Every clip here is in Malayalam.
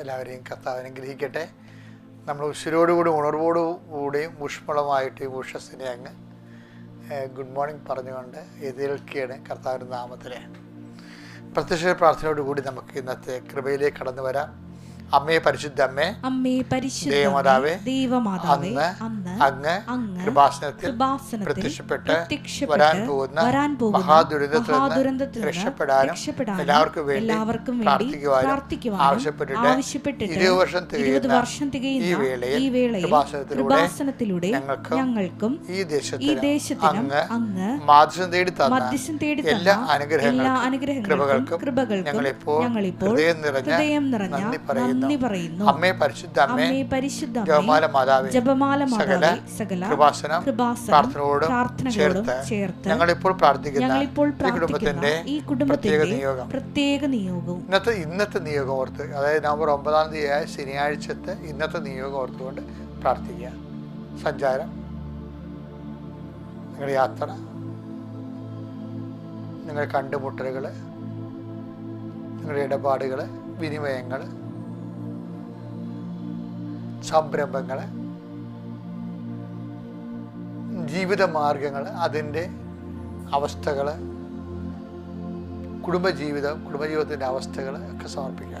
എല്ലാവരെയും കർത്താവ് അനുഗ്രഹിക്കട്ടെ. നമ്മൾ ഉശിരോടുകൂടി ഉണർവോടുകൂടിയും ഊഷ്മളമായിട്ട് ഈ അങ്ങ് ഗുഡ് മോർണിംഗ് പറഞ്ഞുകൊണ്ട് എതിരേൽക്കുകയാണ് കർത്താവിന്റെ നാമത്തിലെ. പ്രത്യക്ഷ പ്രാർത്ഥനയോടുകൂടി നമുക്ക് ഇന്നത്തെ കൃപയിലേക്ക് കടന്നു വരാം. അമ്മയെ പരിശുദ്ധ അമ്മേ അമ്മേ പരിശുദ്ധ ദേവമാതാവേ, ദേവമാതാവേ അന്ന് അങ്ങ് കൃപാസനത്തിൽ പ്രത്യക്ഷപ്പെട്ട് വരാൻ പോകുന്ന വരാൻ പോകുന്ന മഹാദുരന്തത്തിൽ രക്ഷപ്പെടാനും എല്ലാവർക്കും വേണ്ടി പ്രാർത്ഥിക്കുവാനും ആവശ്യപ്പെട്ടിട്ട് ഇരുപത് വർഷം തികയുന്ന വർഷം തികയുന്ന ഈ വേളയിൽ ഈ വേളയിൽ കൃപാസനത്തിലൂടെ ഞങ്ങൾക്കും ഈ ഈ ദേശത്തിന് ദേശത്തിനും അങ്ങ് അങ്ങ് മാധ്യസം തേടി തന്ന മധ്യസ്ഥം തേടി എല്ലാ അനുഗ്രഹങ്ങൾക്കും കൃപകൾക്കും കൃപകൾ ഞങ്ങളിപ്പോൾ ഞങ്ങളിപ്പോൾ ഹൃദയം നിറഞ്ഞ ഹൃദയം നിറഞ്ഞ നന്ദി പറയുന്നു. നന്ദി പറയുന്നു. അമ്മേ പരിശുദ്ധ അമ്മേ പരിശുദ്ധ ജപമാല മാതാവേ ജപമാല മാതാവേ സകല കൃപാസനം പ്രാർത്ഥനയോടും ചേർത്ത് ചേർത്ത് ഞങ്ങളിപ്പോൾ പ്രാർത്ഥിക്കുന്ന ഞങ്ങളിപ്പോൾ ഈ കുടുംബത്തിന്റെ പ്രാർത്ഥിക്കുന്ന ഈ പ്രത്യേക കുടുംബത്തിന്റെ നിയോഗം. പ്രത്യേക നിയോഗവും ഇന്നത്തെ ഇന്നത്തെ നിയോഗം ഓർത്ത് അതായത് നവംബർ ഒമ്പതാം തീയതിയായ ശനിയാഴ്ചത്തെ ഇന്നത്തെ നിയോഗം ഓർത്തുകൊണ്ട് പ്രാർത്ഥിക്കുക. സഞ്ചാരം നിങ്ങളുടെ യാത്ര നിങ്ങളുടെ കണ്ടുമുട്ടലുകൾ നിങ്ങളുടെ ഇടപാടുകൾ വിനിമയങ്ങൾ സംരംഭങ്ങൾ ജീവിതമാർഗങ്ങൾ അതിന്റെ അവസ്ഥകൾ കുടുംബജീവിതം കുടുംബജീവിതത്തിന്റെ അവസ്ഥകൾ ഒക്കെ സമർപ്പിക്കുക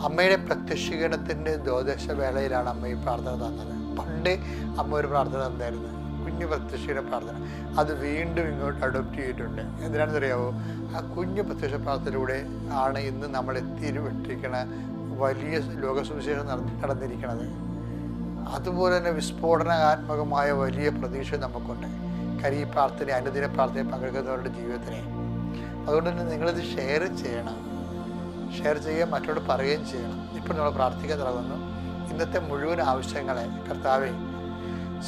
അമ്മയുടെ പ്രത്യക്ഷീകരണത്തിന്റെ ദ്വാദശ വേളയിലാണ് അമ്മ ഈ പ്രാർത്ഥന തന്നത്. പണ്ട് അമ്മ ഒരു പ്രാർത്ഥന തന്നായിരുന്നു. കുഞ്ഞു പ്രത്യക്ഷീകരണ പ്രാർത്ഥന. അത് വീണ്ടും ഇങ്ങോട്ട് അഡോപ്റ്റ് ചെയ്തിട്ടുണ്ട്. എന്തിനാണെന്ന് അറിയാമോ ആ കുഞ്ഞു പ്രത്യക്ഷ പ്രാർത്ഥനയിലൂടെ ആണ് ഇന്ന് നമ്മൾ എത്തിയിരിക്കണ വലിയ ലോകസുവിശേഷം നട- നടന്നിരിക്കുന്നത് അതുപോലെ തന്നെ വിസ്ഫോടനാത്മകമായ വലിയ പ്രതീക്ഷ നമുക്കുണ്ട്. കാര്യം ഈ പ്രാർത്ഥന അനുദിന പ്രാർത്ഥന പങ്കെടുക്കുന്നവരുടെ ജീവിതത്തിനെ. അതുകൊണ്ട് തന്നെ നിങ്ങളിത് ഷെയർ ചെയ്യണം. ഷെയർ ചെയ്യുകയും മറ്റോട് പറയുകയും ചെയ്യണം. ഇപ്പോൾ നമ്മൾ പ്രാർത്ഥിക്കാൻ തുടങ്ങുന്നു. ഇന്നത്തെ മുഴുവൻ ആവശ്യങ്ങളെ കർത്താവെ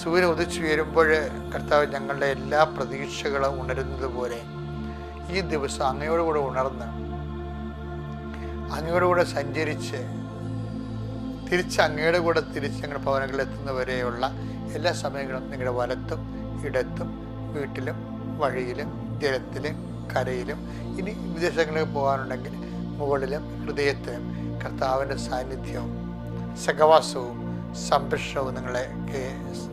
സൂര്യൻ ഉദിച്ചു വരുമ്പോൾ കർത്താവ് ഞങ്ങളുടെ എല്ലാ പ്രതീക്ഷകളും ഉണരുന്നത് പോലെ ഈ ദിവസം അങ്ങയോടുകൂടെ ഉണർന്ന് അങ്ങയോടുകൂടെ സഞ്ചരിച്ച് തിരിച്ച് അങ്ങയുടെ കൂടെ തിരിച്ച് ഞങ്ങളുടെ ഭവനങ്ങളിൽ എത്തുന്നവരെയുള്ള എല്ലാ സമയങ്ങളും നിങ്ങളുടെ വലത്തും ഇടത്തും വീട്ടിലും വഴിയിലും ജലത്തിലും കരയിലും ഇനി വിദേശങ്ങളിൽ പോകാനുണ്ടെങ്കിൽ മുകളിലും ഹൃദയത്തിലും കർത്താവിന്റെ സാന്നിധ്യവും സഹവാസവും സംരക്ഷണവും നിങ്ങളെ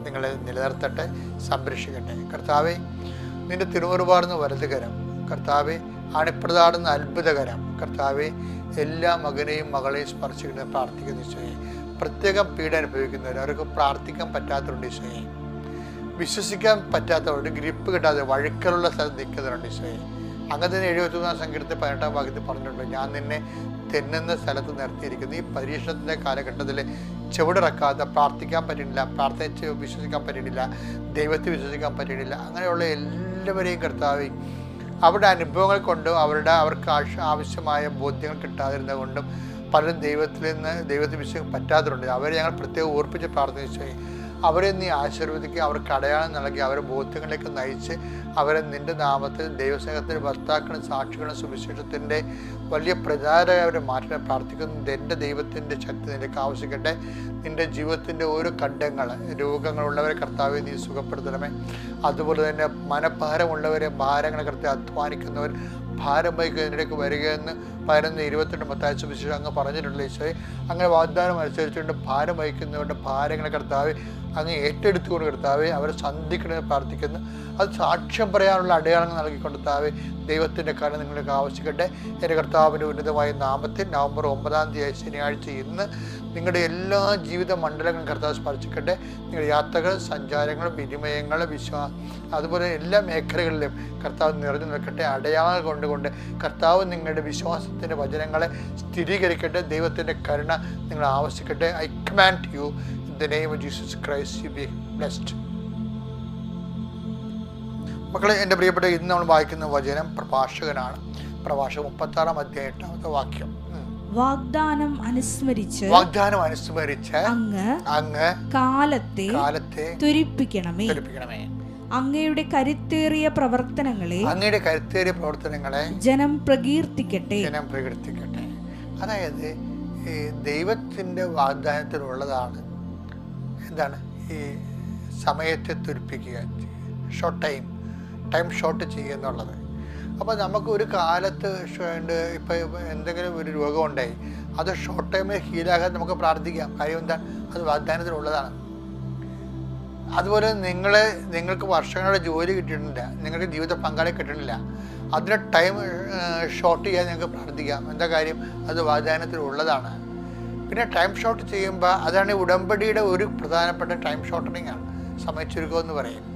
നിങ്ങളെ നിലനിർത്തട്ടെ സംരക്ഷിക്കട്ടെ. കർത്താവെ നിന്റെ തിരുവറുപാടുന്ന വലതുകരം. കർത്താവെ അണിപ്രതാടുന്ന അത്ഭുതകരം. കർത്താവെ എല്ലാ മകനെയും മകളെയും സ്പർശിക്കുന്ന പ്രാർത്ഥിക്കുന്ന ഈശോയെ. പ്രത്യേകം പീഡ അനുഭവിക്കുന്നവർ അവർക്ക് പ്രാർത്ഥിക്കാൻ പറ്റാത്തവരുണ്ട് ഈശോയെ. വിശ്വസിക്കാൻ പറ്റാത്തവരുണ്ട് ഗ്രിപ്പ് കിട്ടാതെ വഴുക്കലുള്ള സ്ഥലത്ത് നിൽക്കുന്നവരുണ്ട് ഈശോയെ. അങ്ങനെ തന്നെ എഴുപത്തൊന്നാം സംഗീതത്തിൽ പതിനെട്ടാം ഭാഗത്തിൽ പറഞ്ഞിട്ടുണ്ട്. ഞാൻ നിന്നെ തെന്നുന്ന സ്ഥലത്ത് നിർത്തിയിരിക്കുന്നു. ഈ പരീക്ഷണത്തിന്റെ കാലഘട്ടത്തിൽ ചുവടിറക്കാതെ പ്രാർത്ഥിക്കാൻ പറ്റുന്നില്ല പ്രാർത്ഥിച്ച് വിശ്വസിക്കാൻ പറ്റുന്നില്ല ദൈവത്തെ വിശ്വസിക്കാൻ പറ്റുന്നില്ല അങ്ങനെയുള്ള എല്ലാവരെയും കർത്താവ് അവരുടെ അനുഭവങ്ങൾ കൊണ്ടും അവരുടെ അവർക്ക് ആവശ്യമായ ബോധ്യങ്ങൾ കിട്ടാതിരുന്നത് കൊണ്ടും പലരും ദൈവത്തിൽ നിന്ന് ദൈവത്തെ വിശ്വസിക്കാൻ പറ്റാത്തതുണ്ട് അവരെ ഞങ്ങൾ പ്രത്യേകം ഓർപ്പിച്ച് പ്രാർത്ഥിച്ചു അവരെ നീ ആശീർവദിക്കുക അവർക്ക് അടയാളം നൽകി അവരെ ബോധ്യങ്ങളിലേക്ക് നയിച്ച് അവരെ നിന്റെ നാമത്തിൽ ദൈവസ്നേഹത്തിന് ഭർത്താക്കളും സാക്ഷികളും സുവിശേഷത്തിന്റെ വലിയ പ്രചാരകരെ മാറ്റാൻ പ്രാർത്ഥിക്കുന്നു എന്റെ ദൈവത്തിന്റെ ശക്തി നിനക്ക് ആവശ്യിക്കട്ടെ നിന്റെ ജീവിതത്തിന്റെ ഓരോ ഖണ്ഡങ്ങൾ രോഗങ്ങളുള്ളവരെ കർത്താവ് നീ സുഖപ്പെടുത്തണമേ. അതുപോലെ തന്നെ മനഭാരമുള്ളവരെ ഭാരങ്ങളെ കർത്താവ് അധ്വാനിക്കുന്നവർ ഭാരം വഹിക്കുന്നതിനിടയ്ക്ക് വരികയെന്ന് പതിനൊന്ന് ഇരുപത്തിരണ്ട് മത്തായ വിശേഷം അങ്ങ് പറഞ്ഞിട്ടുള്ള ഈശോയെ. അങ്ങനെ വാഗ്ദാനം അനുസരിച്ചുകൊണ്ട് ഭാരം വഹിക്കുന്നവരുടെ ഭാരങ്ങളെ കർത്താവ് അങ്ങ് ഏറ്റെടുത്തുകൊണ്ട് കർത്താവെ അവരെ സന്ധിക്കണമെന്ന് പ്രാർത്ഥിക്കുന്നു. അത് സാക്ഷ്യം പറയാനുള്ള അടയാളങ്ങൾ നൽകിക്കൊണ്ട് ദൈവത്തിന്റെ കാര്യം നിങ്ങൾക്ക് ആവശ്യിക്കട്ടെ എന്റെ കർത്താവിന്റെ ഉന്നതമായ നാമത്തിൽ നവംബർ ഒമ്പതാം തീയതി ശനിയാഴ്ച ഇന്ന് നിങ്ങളുടെ എല്ലാ ജീവിത മണ്ഡലങ്ങളും കർത്താവ് സ്പർശിക്കട്ടെ നിങ്ങളുടെ യാത്രകൾ സഞ്ചാരങ്ങൾ വിനിമയങ്ങൾ വിശ്വാ അതുപോലെ എല്ലാ മേഖലകളിലും കർത്താവ് നിറഞ്ഞു നിൽക്കട്ടെ. അടയാളങ്ങൾ കൊണ്ടുകൊണ്ട് കർത്താവ് നിങ്ങളുടെ വിശ്വാസത്തിന്റെ വചനങ്ങളെ സ്ഥിരീകരിക്കട്ടെ. ദൈവത്തിന്റെ കരുണ നിങ്ങൾ ആവശ്യിക്കട്ടെ. I command you in the name of Jesus Christ you be blessed മക്കളെ എന്റെ പ്രിയപ്പെട്ട ഇന്ന് നമ്മൾ വായിക്കുന്ന വചനം പ്രഭാഷകനാണ്. പ്രഭാഷകൻ മുപ്പത്താറാം അധ്യായം എട്ടാമത്തെ വാക്യം. വാഗ്ദാനം അനുസ്മരിച്ച് വാഗ്ദാനം അനുസ്മരിച്ച് അങ്ങ് അങ്ങ് കാലത്തെ കാലത്തെ ത്വരിപ്പിക്കണമേ ത്വരിപ്പിക്കണമേ അങ്ങയുടെ കരുത്തേറിയ പ്രവർത്തനങ്ങളെ അങ്ങയുടെ കരുത്തേറിയ പ്രവർത്തനങ്ങളെ ജനം പ്രകീർത്തിക്കട്ടെ. ജനം പ്രകീർത്തിക്കട്ടെ. അതായത് ഈ ദൈവത്തിന്റെ വാഗ്ദാനത്തിലുള്ളതാണ് എന്താണ്? ഈ സമയത്തെ തുരിപ്പിക്കുക ഷോർട്ട് ടൈം ടൈം ഷോർട്ട് ചെയ്യുക എന്നുള്ളത്. അപ്പോൾ നമുക്ക് ഒരു കാലത്ത് ഇപ്പോൾ എന്തെങ്കിലും ഒരു രോഗം ഉണ്ടായി അത് ഷോർട്ട് ടൈമിൽ ഹീലാകാൻ നമുക്ക് പ്രാർത്ഥിക്കാം. കാര്യം എന്താ? അത് വാഗ്ദാനത്തിലുള്ളതാണ്. അതുപോലെ നിങ്ങൾ നിങ്ങൾക്ക് വർഷങ്ങളുടെ ജോലി കിട്ടിയിട്ടില്ല. നിങ്ങൾക്ക് ജീവിത പങ്കാളി കിട്ടണില്ല അതിന് ടൈം ഷോർട്ട് ചെയ്യാൻ നിങ്ങൾക്ക് പ്രാർത്ഥിക്കാം. എന്താ കാര്യം? അത് വാഗ്ദാനത്തിലുള്ളതാണ്. പിന്നെ ടൈം ഷോർട്ട് ചെയ്യുമ്പോൾ അതാണ് ഉടമ്പടിയുടെ ഒരു പ്രധാനപ്പെട്ട ടൈം ഷോർട്ടനിങ് ആണ്. സമയച്ചുരുക്കം എന്ന് പറയും.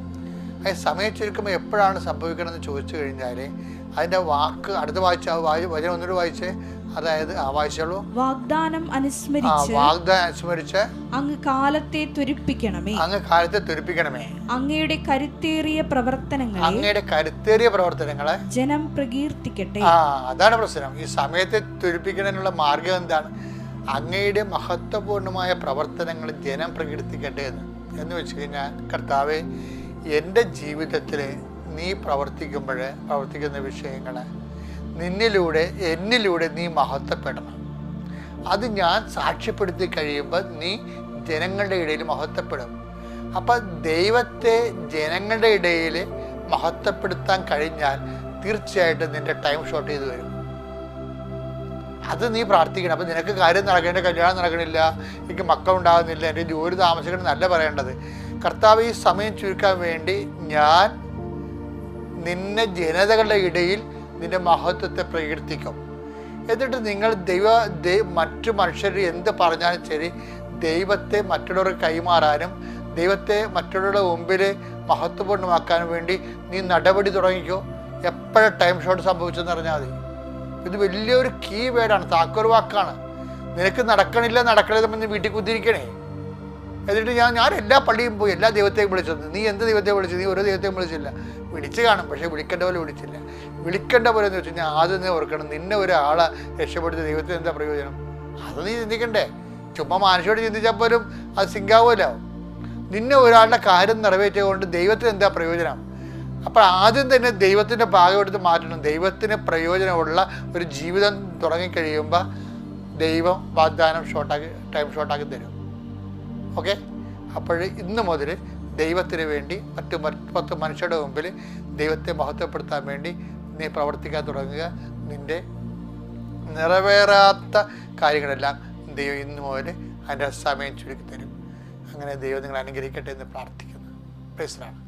അത് ചുരുക്കുമ്പോൾ എപ്പോഴാണ് സംഭവിക്കണമെന്ന് ചോദിച്ചു കഴിഞ്ഞാൽ അതിന്റെ വാക്ക് അടുത്ത വായിച്ച വചനം ഒന്നുകൂടി വായിച്ച്. അതായത് ആ വായിച്ചുള്ളൂ വാഗ്ദാനം അനുസ്മരിച്ച് വാഗ്ദാനം അനുസ്മരിച്ച് അങ്ങ് കാലത്തെ തുരിപ്പിക്കണമേ. അങ്ങ് കാലത്തെ തുരിപ്പിക്കണമേ. അങ്ങയുടെ കരുത്തേറിയ പ്രവർത്തനങ്ങൾ അങ്ങയുടെ കരുത്തേറിയ പ്രവർത്തനങ്ങളെ ജനം പ്രകീർത്തിക്കട്ടെ. ആ അതാണ് പ്രശ്നം. ഈ സമയത്തെ തുരിപ്പിക്കുന്നതിനുള്ള മാർഗം എന്താണ്? അങ്ങയുടെ മഹത്വപൂർണമായ പ്രവർത്തനങ്ങൾ ജനം പ്രകീർത്തിക്കട്ടെ എന്ന്. എന്ന് വെച്ച് കഴിഞ്ഞാൽ കർത്താവെ എന്റെ ജീവിതത്തിൽ നീ പ്രവർത്തിക്കുമ്പോൾ പ്രവർത്തിക്കുന്ന വിഷയങ്ങൾ നിന്നിലൂടെ എന്നിലൂടെ നീ മഹത്വപ്പെടണം. അത് ഞാൻ സാക്ഷ്യപ്പെടുത്തി കഴിയുമ്പോൾ നീ ജനങ്ങളുടെ ഇടയിൽ മഹത്വപ്പെടും. അപ്പം ദൈവത്തെ ജനങ്ങളുടെ ഇടയിൽ മഹത്വപ്പെടുത്താൻ കഴിഞ്ഞാൽ തീർച്ചയായിട്ടും നിന്റെ ടൈം ഷോർട്ട് ചെയ്ത് വരും. അത് നീ പ്രാർത്ഥിക്കണം. അപ്പം നിനക്ക് കാര്യം നടക്കേണ്ട കല്യാണം നടക്കണില്ല എനിക്ക് മക്കളുണ്ടാകുന്നില്ല എന്റെ ജോലി താമസിക്കണം എന്നല്ല പറയേണ്ടത്. കർത്താവ് ഈ സമയം ചുരുക്കാൻ വേണ്ടി ഞാൻ നിന്നെ ജനതകളുടെ ഇടയിൽ നിന്റെ മഹത്വത്തെ പ്രകീർത്തിക്കും. എന്നിട്ട് നിങ്ങൾ ദൈവ മറ്റു മനുഷ്യർ എന്ത് പറഞ്ഞാലും ശരി ദൈവത്തെ മറ്റുള്ളവർക്ക് കൈമാറാനും ദൈവത്തെ മറ്റുള്ളവരുടെ മുമ്പിൽ മഹത്വപൂർണമാക്കാനും വേണ്ടി നീ നടപടി തുടങ്ങിക്കോ. എപ്പോഴും ടൈം ഷോട്ട് സംഭവിച്ചെന്ന് അറിഞ്ഞാൽ മതി. ഇത് വലിയൊരു കീ വേർഡാണ് താക്കോൽ വാക്കാണ്. നിനക്ക് നടക്കണില്ല നടക്കണില്ല നീ വീട്ടിൽ കുത്തിരിക്കണേ എന്നിട്ട് ഞാൻ ഞാൻ എല്ലാ പള്ളിയും പോയി എല്ലാ ദൈവത്തെയും വിളിച്ചത് നീ എന്ത് ദൈവത്തെ വിളിച്ചു? നീ ഒരു ദൈവത്തെയും വിളിച്ചില്ല. വിളിച്ചു കാണും പക്ഷേ വിളിക്കേണ്ട പോലെ വിളിച്ചില്ല. വിളിക്കേണ്ട പോലെ എന്ന് വെച്ച് കഴിഞ്ഞാൽ ആദ്യം നീ ഓർക്കണം. നിന്നെ ഒരാളെ രക്ഷപ്പെടുത്തി ദൈവത്തിന് എന്താ പ്രയോജനം? അത് നീ ചിന്തിക്കണ്ടേ. ചുമ്മാ മനുഷ്യരോട് ചിന്തിച്ചാൽ പോലും അത് സിങ്കാവുമല്ലോ. നിന്നെ ഒരാളുടെ കാര്യം നിറവേറ്റിയതുകൊണ്ട് ദൈവത്തിന് എന്താ പ്രയോജനം? അപ്പോൾ ആദ്യം തന്നെ ദൈവത്തിന്റെ ഭാഗം എടുത്ത് മാറ്റണം. ദൈവത്തിന് പ്രയോജനമുള്ള ഒരു ജീവിതം തുടങ്ങിക്കഴിയുമ്പോൾ ദൈവം വാഗ്ദാനം ഷോർട്ടാക്കി ടൈം ഷോർട്ടാക്കി തരും. ഓക്കെ? അപ്പോൾ ഇന്ന് മുതൽ ദൈവത്തിന് വേണ്ടി മറ്റു പത്ത് മനുഷ്യരുടെ മുമ്പിൽ ദൈവത്തെ മഹത്വപ്പെടുത്താൻ വേണ്ടി നീ പ്രവർത്തിക്കാൻ തുടങ്ങുക. നിന്റെ നിറവേറാത്ത കാര്യങ്ങളെല്ലാം ദൈവം ഇന്ന് മുതൽ അതിന്റെ സമയം ചുരുക്കി തരും. അങ്ങനെ ദൈവം നിങ്ങൾ അനുഗ്രഹിക്കട്ടെ എന്ന് പ്രാർത്ഥിക്കുന്നു. പ്രശ്നമാണ്